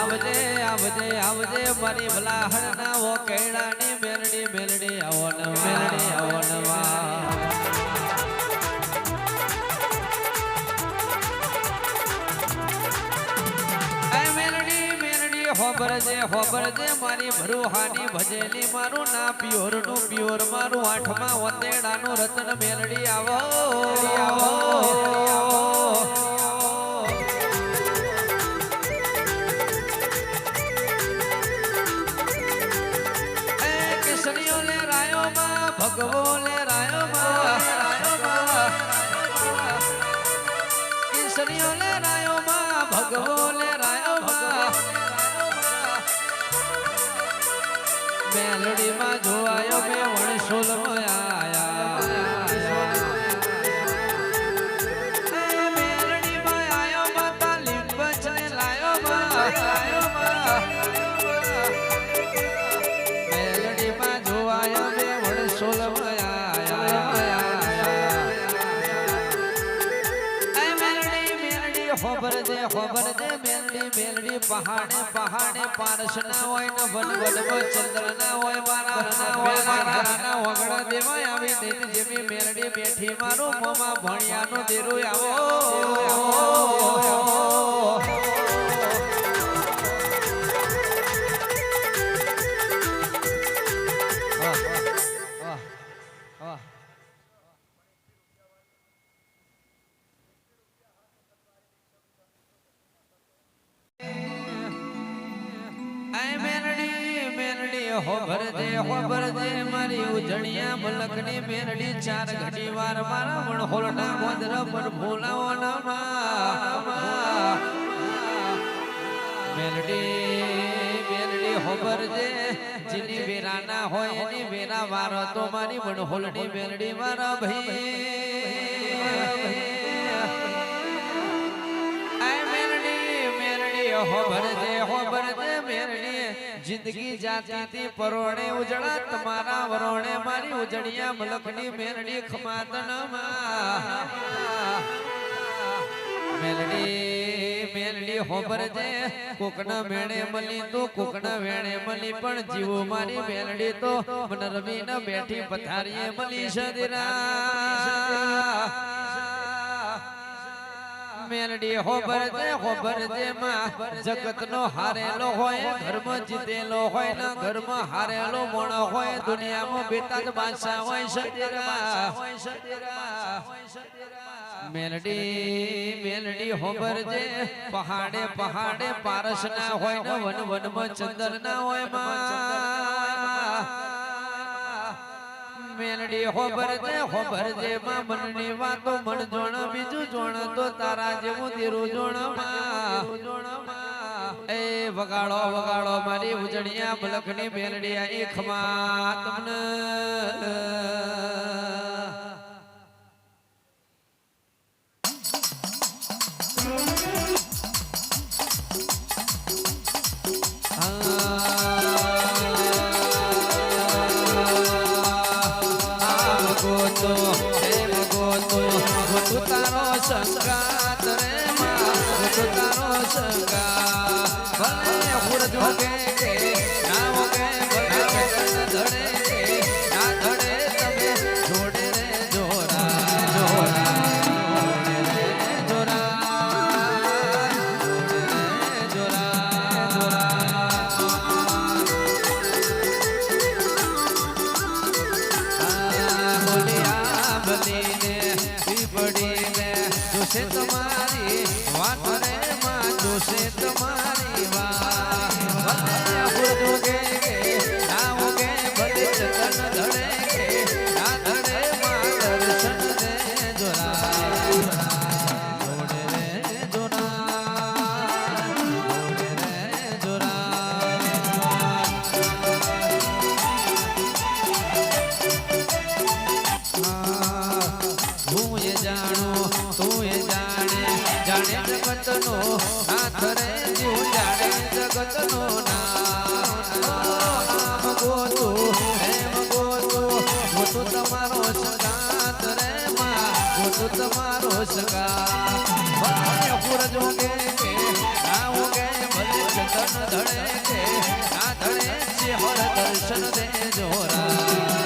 આવજે આવજે આવજે મારી ભલાહણ ના ઓ કેળાની મેલડી મેલડી આવો ને મેલડી આવો હોબરજે હોબરજે મારી ભરુહાની ભજેલી મારું ના પ્યોરનું પ્યોર, મારું આઠમા વંદેડાનું રતન મેલડી આવો આવો. મેલડી માં જોવાયો મેં વણસોલ હોભરજે, ને મેલડી, મેલડી, પહાડે, પહાડે, પારસના હોય ને વન ચંદ્ર હોય, મારા ના હોય, મારા ના દેવાય આવી દેતી જેવી મેલડી બેઠી. મારું મોમાં ભણિયાનું દેરું આવો. મેલડી હોભર દે હોભર દે મારી ઉજળિયા મલકની બેરડી ચાર ઘડી વાર મારા મણહોલના ગોદર પર ભૂલાવો ના મેલડી મેલડી હોભર દે જીની વેરા હોય એની વેરા વારો તો મારી બેરડી વાર મારા ભાઈ મેરડી મેરડી હોભરજે દે હોભર દે મેરડી જિંદગી જાતી થી પરોણે ઉજળા, તમારા વરોણે મારી ઉજળિયા મલકની મેરડી ખમાતન મેલડી મેલડી હોબર જે કોકના મેણે મલી તો કોકના વેણે મલી, પણ જીવો મારી મેલડી તો મન રમીને બેઠી પથારીએ મલી સદરા મેલડી હોબર દે હોબર દે માં જગત નો હારેલો હોય, ધર્મ જીતેલો હોય, ને ધર્મ હારેલો મોણ હોય, દુનિયામાં બેતાજ બાદશાહ હોય સદરા મેલડી મેલડી હોબર દે પહાડે પહાડે પારસ ના હોય, ને વન વનમાં ચંદર ના હોયમાં. મેલડી હોબર દે હોબર દે માં મનની વાતો મન જોણ, બીજું જોણ તો તારા જેવું દીરું જોણ એ વગાડો વગાડો મારી ઉજળિયા મલકની મેલડી આ એકમાં તમને. ગોતો પ્રેમ ગોતો ગોતો તારો સંગાત રે માં તારો સંગાત. ભલે હુર જોગે કે જોશે તમારી વાત રે માં જોશે તમારી. જગતનો હાથ રે જીવ જાણે જગતનો નામ ગોતો, હેમ ગોતો. ગોતું તમારો સગાત ગોતું તમારો સગા પૂરજ ઉગે કે ના ઉગે ભલે ચંદન ધડે કે આ ધડે છે, હર દર્શન દે જોરા.